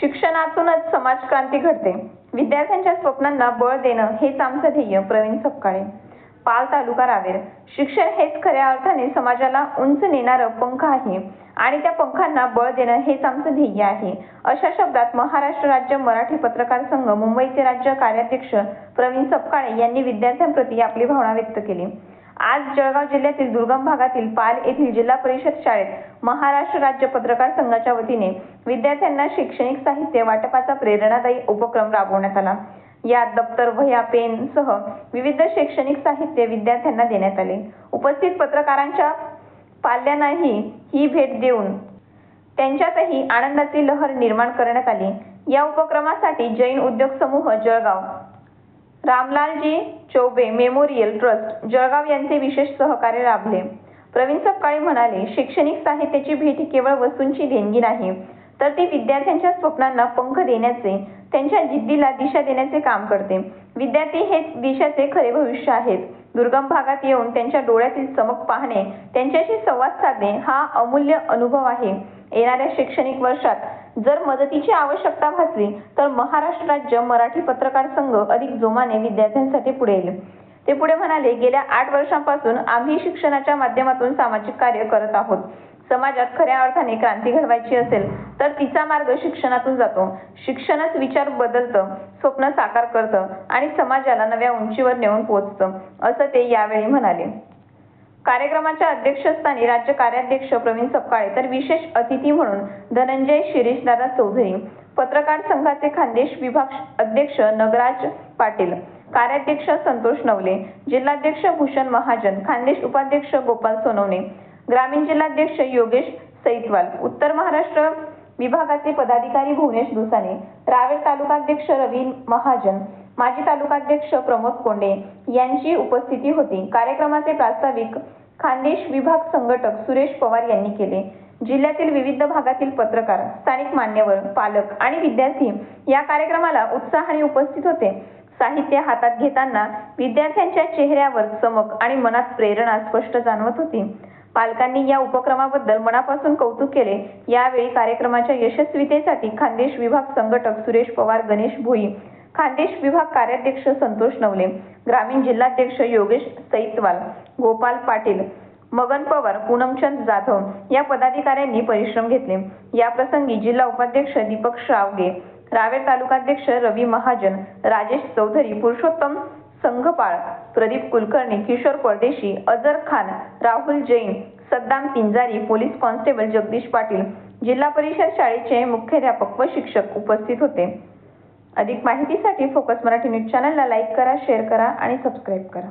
शिक्षणातूनच समाजक्रांती घडते. विद्यार्थ्यांच्या स्वप्नांना बळ देणं हेच आमचं ध्येय प्रवीण सपकाळे. पाल तालुका रावेर. शिक्षण हेच खऱ्या अर्थाने समाजाला उंच नेणारं पंख आहे आणि त्या पंखांना बळ देणं हेच आमचं ध्येय आहे. अशा शब्दात महाराष्ट्र राज्य मराठी पत्रकार संघ मुंबईचे राज्य कार्याध्यक्ष प्रवीण सपकाळे यांनी विद्यार्थ्यांप्रती आपली भावना व्यक्त केली. आज जळगाव जिल्ह्यातील दुर्गम भागातील पाल येथील जिल्हा परिषद शाळेत महाराष्ट्र राज्य पत्रकार संघाच्या वतीने विद्यार्थ्यांना शैक्षणिक साहित्य वाटपाचा प्रेरणादायी उपक्रम राबवण्यात आला. यात दप्तर वह्या पेन सह विविध शैक्षणिक साहित्य विद्यार्थ्यांना देण्यात आले. उपस्थित पत्रकारांच्या पाल्यांनाही ही भेट देऊन त्यांच्यातही आनंदाची लहर निर्माण करण्यात आली. या उपक्रमासाठी जैन उद्योग समूह जळगाव रामलालजी चौबे मेमोरियल ट्रस्ट जळगाव यांचे विशेष सहकार्य लाभले. प्रवीण सपकाळे म्हणाले शैक्षणिक साहित्याची भेट ही केवळ वस्तूंची देणगी नाही तर ती विद्यार्थ्यांच्या स्वप्नांना पंख देण्याचे त्यांच्या जिद्दीला दिशा देण्याचे काम करते. विद्यार्थी हेच देशाचे खरे भविष्य आहेत. दुर्गम भागात येऊन त्यांच्या डोळ्यातील चमक पाहणे त्यांच्याशी संवाद साधणे हा अमूल्य अनुभव आहे. येणाऱ्या शैक्षणिक वर्षात जर मदतीची आवश्यकता भासली तर महाराष्ट्र राज्य मराठी पत्रकार संघ अधिक जोमाने विद्यार्थ्यांसाठी पुढे येईल. ते पुढे म्हणाले गेल्या आठ वर्षांपासून आम्ही शिक्षणाच्या माध्यमातून सामाजिक कार्य करत आहोत. समाजात खऱ्या अर्थाने क्रांती घडवायची असेल तर तिचा मार्ग शिक्षणातून जातो. शिक्षणच विचार बदलतं स्वप्न साकार करतं आणि समाजाला नव्या उंचीवर नेऊन पोहोचतं असं ते यावेळी म्हणाले. कार्यक्रमाच्या अध्यक्षस्थानी राज्य कार्याध्यक्ष प्रवीण सपकाळे तर विशेष अतिथी म्हणून धनंजय शिरीषदादा चौधरी पत्रकार संघाचे खानदेश विभाग अध्यक्ष नगराज पाटील कार्याध्यक्ष संतोष नवले जिल्हाध्यक्ष भूषण महाजन खान्देश उपाध्यक्ष गोपाल सोनवणे ग्रामीण जिल्हाध्यक्ष योगेश सैतवाल उत्तर महाराष्ट्र विभागाचे पदाधिकारी भुवनेश दुसाने रावेर तालुकाध्यक्ष रवी महाजन माजी तालुकाध्यक्ष प्रमोद कोंडे यांची उपस्थिती होती. कार्यक्रमाचे प्रास्ताविक खान्देश विभाग संघटक सुरेश पवार यांनी केले. जिल्ह्यातील विविध भागातील पत्रकार स्थानिक मान्यवर पालक आणि विद्यार्थी या कार्यक्रमाला उत्साहाने उपस्थित होते. साहित्य हातात घेताना विद्यार्थ्यांच्या चेहऱ्यावर चमक आणि मनात प्रेरणा स्पष्ट जाणवत होती. पालकांनी या उपक्रमाबद्दल मनापासून कौतुक केले. यावेळी कार्यक्रमाच्या यशस्वीतेसाठी खान्देश विभाग संघटक सुरेश पवार गणेश भोई खानदेश विभाग कार्याध्यक्ष संतोष नवले ग्रामीण जिल्हाध्यक्ष योगेश सैतवाल गोपाल पाटील मगन पवार पूनमचंद जाधव या पदाधिकाऱ्यांनी परिश्रम घेतले. या प्रसंगी जिल्हा उपाध्यक्ष दीपक श्रावगे रावेर तालुकाध्यक्ष रवी महाजन राजेश चौधरी पुरुषोत्तम संघपाळ प्रदीप कुलकर्णी किशोर परदेशी अजर खान राहुल जैन सद्दाम पिंजारी पोलीस कॉन्स्टेबल जगदीश पाटील जिल्हा परिषद शाळेचे मुख्याध्यापक व शिक्षक उपस्थित होते. अधिक माहितीसाठी फोकस मराठी न्यूज चॅनलला लाईक करा शेअर करा आणि सबस्क्राईब करा.